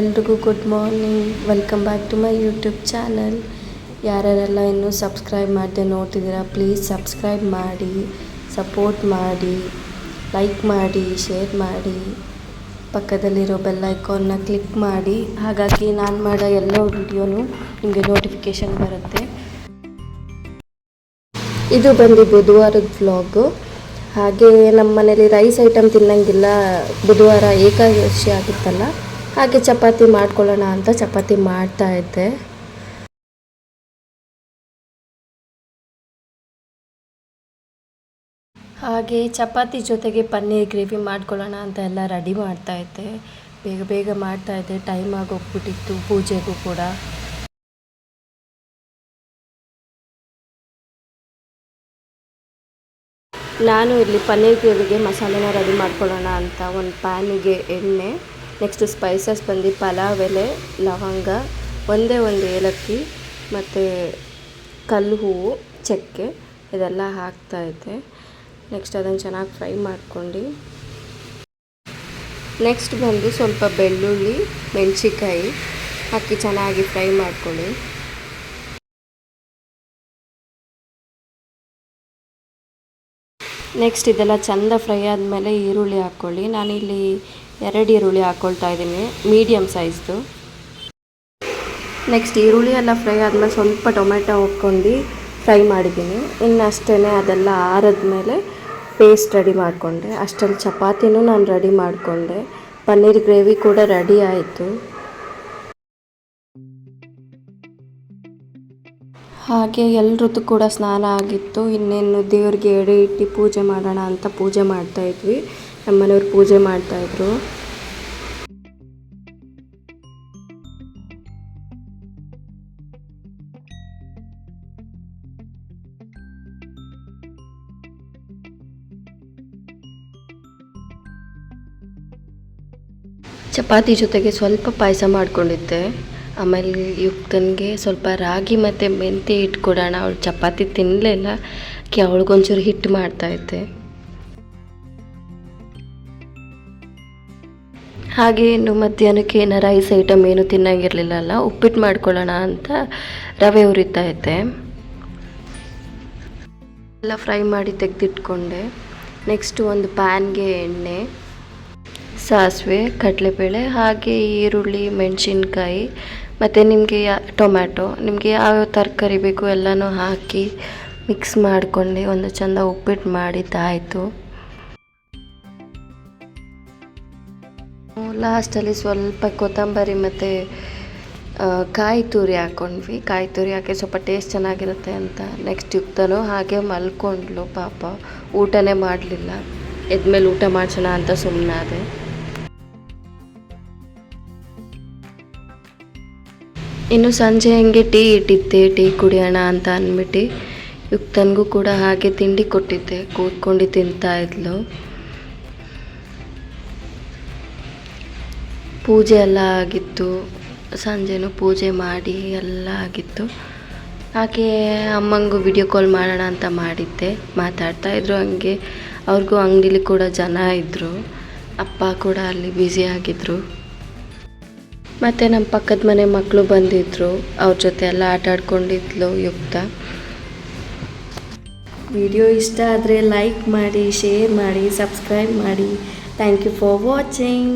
ಎಲ್ರಿಗೂ good morning welcome back to my YouTube channel ಯಾರ್ಯಾರೆಲ್ಲ ಇನ್ನೂ subscribe ಮಾಡಿದೆ ನೋಡ್ತಿದ್ದೀರಾ ಪ್ಲೀಸ್ ಸಬ್ಸ್ಕ್ರೈಬ್ ಮಾಡಿ ಸಪೋರ್ಟ್ ಮಾಡಿ ಲೈಕ್ ಮಾಡಿ ಶೇರ್ ಮಾಡಿ. ಪಕ್ಕದಲ್ಲಿರೋ ಬೆಲ್ ಐಕಾನ್ನ ಕ್ಲಿಕ್ ಮಾಡಿ. ಹಾಗಾಗಿ ನಾನು ಮಾಡೋ ಎಲ್ಲ ವಿಡಿಯೋನು ನಿಮಗೆ ನೋಟಿಫಿಕೇಷನ್ ಬರುತ್ತೆ. ಇದು ಬಂದು ಬುಧವಾರದ ವ್ಲಾಗು ಹಾಗೆ ನಮ್ಮ ಮನೇಲಿ ರೈಸ್ ಐಟಮ್ ತಿನ್ನಂಗಿಲ್ಲ. ಬುಧವಾರ ಏಕಾದಶಿ ಆಗಿತ್ತಲ್ಲ ಹಾಗೆ ಚಪಾತಿ ಮಾಡ್ಕೊಳ್ಳೋಣ ಅಂತ ಚಪಾತಿ ಮಾಡ್ತಾ ಇದ್ದೆ. ಹಾಗೆ ಚಪಾತಿ ಜೊತೆಗೆ ಪನ್ನೀರ್ ಗ್ರೇವಿ ಮಾಡ್ಕೊಳ್ಳೋಣ ಅಂತ ಎಲ್ಲ ರೆಡಿ ಮಾಡ್ತಾ ಇದ್ದೆ. ಬೇಗ ಬೇಗ ಮಾಡ್ತಾ ಇದ್ದೆ. ಟೈಮ್ ಆಗೋಗ್ಬಿಟ್ಟಿತ್ತು ಪೂಜೆಗೂ ಕೂಡ. ನಾನು ಇಲ್ಲಿ ಪನ್ನೀರ್ ಗ್ರೇವಿಗೆ ಮಸಾಲೆನ ರೆಡಿ ಮಾಡ್ಕೊಳ್ಳೋಣ ಅಂತ ಒಂದು ಪ್ಯಾನಿಗೆ ಎಣ್ಣೆ ನೆಕ್ಸ್ಟ್ ಸ್ಪೈಸಸ್ ಬಂದು ಪಲಾವ್, ಎಲೆ, ಲವಂಗ, ಒಂದೇ ಒಂದು ಏಲಕ್ಕಿ ಮತ್ತು ಕಲ್ಲು ಹೂವು, ಚಕ್ಕೆ ಇದೆಲ್ಲ ಹಾಕ್ತಾಯಿದ್ದೆ ನೆಕ್ಸ್ಟ್ ಅದನ್ನು ಚೆನ್ನಾಗಿ ಫ್ರೈ ಮಾಡ್ಕೊಂಡು. ನೆಕ್ಸ್ಟ್ ಬಂದು ಸ್ವಲ್ಪ ಬೆಳ್ಳುಳ್ಳಿ ಮೆಣಸಿಕಾಯಿ ಹಾಕಿ ಚೆನ್ನಾಗಿ ಫ್ರೈ ಮಾಡ್ಕೊಳ್ಳಿ. ನೆಕ್ಸ್ಟ್ ಇದೆಲ್ಲ ಚೆಂದ ಫ್ರೈ ಆದಮೇಲೆ ಈರುಳ್ಳಿ ಹಾಕ್ಕೊಳ್ಳಿ. ನಾನಿಲ್ಲಿ ಎರಡು ಈರುಳ್ಳಿ ಹಾಕ್ಕೊಳ್ತಾ ಇದ್ದೀನಿ ಮೀಡಿಯಮ್ ಸೈಜ್ದು ನೆಕ್ಸ್ಟ್ ಈರುಳ್ಳಿ ಎಲ್ಲ ಫ್ರೈ ಆದಮೇಲೆ ಸ್ವಲ್ಪ ಟೊಮೆಟೊ ಹಾಕ್ಕೊಂಡು ಫ್ರೈ ಮಾಡಿದ್ದೀನಿ. ಇನ್ನು ಅಷ್ಟೇ ಅದೆಲ್ಲ ಆರದ್ಮೇಲೆ ಪೇಸ್ಟ್ ರೆಡಿ ಮಾಡಿಕೊಂಡೆ. ಅಷ್ಟರಲ್ಲಿ ಚಪಾತಿನೂ ನಾನು ರೆಡಿ ಮಾಡಿಕೊಂಡೆ. ಪನ್ನೀರ್ ಗ್ರೇವಿ ಕೂಡ ರೆಡಿ ಆಯಿತು. ಹಾಗೆ ಎಲ್ಲರದ್ದು ಕೂಡ ಸ್ನಾನ ಆಗಿತ್ತು. ಇನ್ನೇನು ದೇವ್ರಿಗೆ ಎಡೆ ಇಟ್ಟು ಪೂಜೆ ಮಾಡೋಣ ಅಂತ ಪೂಜೆ ಮಾಡ್ತಾ ಇದ್ವಿ ನಮ್ಮ ಮನೆಯವ್ರು ಪೂಜೆ ಮಾಡ್ತಾಯಿದ್ರು ಚಪಾತಿ ಜೊತೆಗೆ ಸ್ವಲ್ಪ ಪಾಯಸ ಮಾಡ್ಕೊಂಡಿದ್ದೆ. ಆಮೇಲೆ ಯುಕ್ತನಿಗೆ ಸ್ವಲ್ಪ ರಾಗಿ ಮತ್ತು ಮೆಂತ್ಯ ಹಿಟ್ಟು ಕೊಡೋಣ. ಅವಳು ಚಪಾತಿ ತಿನ್ನಲಿಲ್ಲ ಕಿ ಅವಳಿಗೊಂಚೂರು ಹಿಟ್ಟು ಮಾಡ್ತಾಯಿದ್ದೆ ಹಾಗೆ ಇನ್ನು ಮಧ್ಯಾಹ್ನಕ್ಕೆ ಏನೋ ರೈಸ್ ಐಟಮ್ ಏನು ತಿನ್ನಂಗಿರಲಿಲ್ಲಲ್ಲ, ಉಪ್ಪಿಟ್ಟು ಮಾಡ್ಕೊಳ್ಳೋಣ ಅಂತ ರವೆ ಉರಿತಾ ಇದ್ದೆ. ಎಲ್ಲ ಫ್ರೈ ಮಾಡಿ ತೆಗೆದಿಟ್ಕೊಂಡೆ. ನೆಕ್ಸ್ಟು ಒಂದು ಪ್ಯಾನ್ಗೆ ಎಣ್ಣೆ, ಸಾಸಿವೆ, ಕಡಲೆಬೇಳೆ, ಹಾಗೆ ಈರುಳ್ಳಿ, ಮೆಣಸಿನ್ಕಾಯಿ, ಮತ್ತು ನಿಮಗೆ ಟೊಮ್ಯಾಟೊ, ನಿಮಗೆ ಯಾವ್ಯಾವ ತರಕಾರಿ ಬೇಕು ಎಲ್ಲನೂ ಹಾಕಿ ಮಿಕ್ಸ್ ಮಾಡಿಕೊಂಡು ಒಂದು ಚೆಂದ ಉಪ್ಪಿಟ್ಟು ಮಾಡಿದ್ದಾಯಿತು. ಲಾಸ್ಟಲ್ಲಿ ಸ್ವಲ್ಪ ಕೊತ್ತಂಬರಿ ಮತ್ತು ಕಾಯಿ ತುರಿ ಹಾಕ್ಕೊಂಡ್ವಿ ಕಾಯಿ ತುರಿ ಹಾಕಿ ಸ್ವಲ್ಪ ಟೇಸ್ಟ್ ಚೆನ್ನಾಗಿರುತ್ತೆ ಅಂತ ನೆಕ್ಸ್ಟ್ ಯುಕ್ತನು ಹಾಗೆ ಮಲ್ಕೊಂಡ್ಲು ಪಾಪ. ಊಟನೇ ಮಾಡಲಿಲ್ಲ. ಎದ್ಮೇಲೆ ಊಟ ಮಾಡ್ಸೋಣ ಅಂತ ಸುಮ್ಮನಾದೆ ಇನ್ನು ಸಂಜೆ ಹಂಗೆ ಟೀ ಇಟ್ಟಿದ್ದೆ. ಟೀ ಕುಡಿಯೋಣ ಅಂತ ಅಂದ್ಬಿಟ್ಟು ಯುಕ್ತನಿಗೂ ಕೂಡ ಹಾಗೆ ತಿಂಡಿ ಕೊಟ್ಟಿದ್ದೆ. ಕೂತ್ಕೊಂಡು ತಿಂತಾ ಇದ್ಲು. ಪೂಜೆ ಎಲ್ಲ ಆಗಿತ್ತು. ಸಂಜೆನೂ ಪೂಜೆ ಮಾಡಿ ಎಲ್ಲ ಆಗಿತ್ತು. ಹಾಗೆ ಅಮ್ಮಂಗೂ ವಿಡಿಯೋ ಕಾಲ್ ಮಾಡೋಣ ಅಂತ ಮಾಡಿದ್ದೆ. ಮಾತಾಡ್ತಾ ಇದ್ರು ಹಂಗೆ. ಅವ್ರಿಗೂ ಅಂಗಡಿಲಿ ಕೂಡ ಜನ ಇದ್ದರು ಅಪ್ಪ ಕೂಡ ಅಲ್ಲಿ ಬ್ಯುಸಿ ಆಗಿದ್ದರು ಮತ್ತು ನಮ್ಮ ಪಕ್ಕದ ಮನೆ ಮಕ್ಕಳು ಬಂದಿದ್ದರು ಅವ್ರ ಜೊತೆ ಎಲ್ಲ ಆಟ ಆಡ್ಕೊಂಡಿದ್ಲು ಯುಕ್ತ. ವಿಡಿಯೋ ಇಷ್ಟ ಆದರೆ ಲೈಕ್ ಮಾಡಿ ಶೇರ್ ಮಾಡಿ ಸಬ್ಸ್ಕ್ರೈಬ್ ಮಾಡಿ. Thank you for watching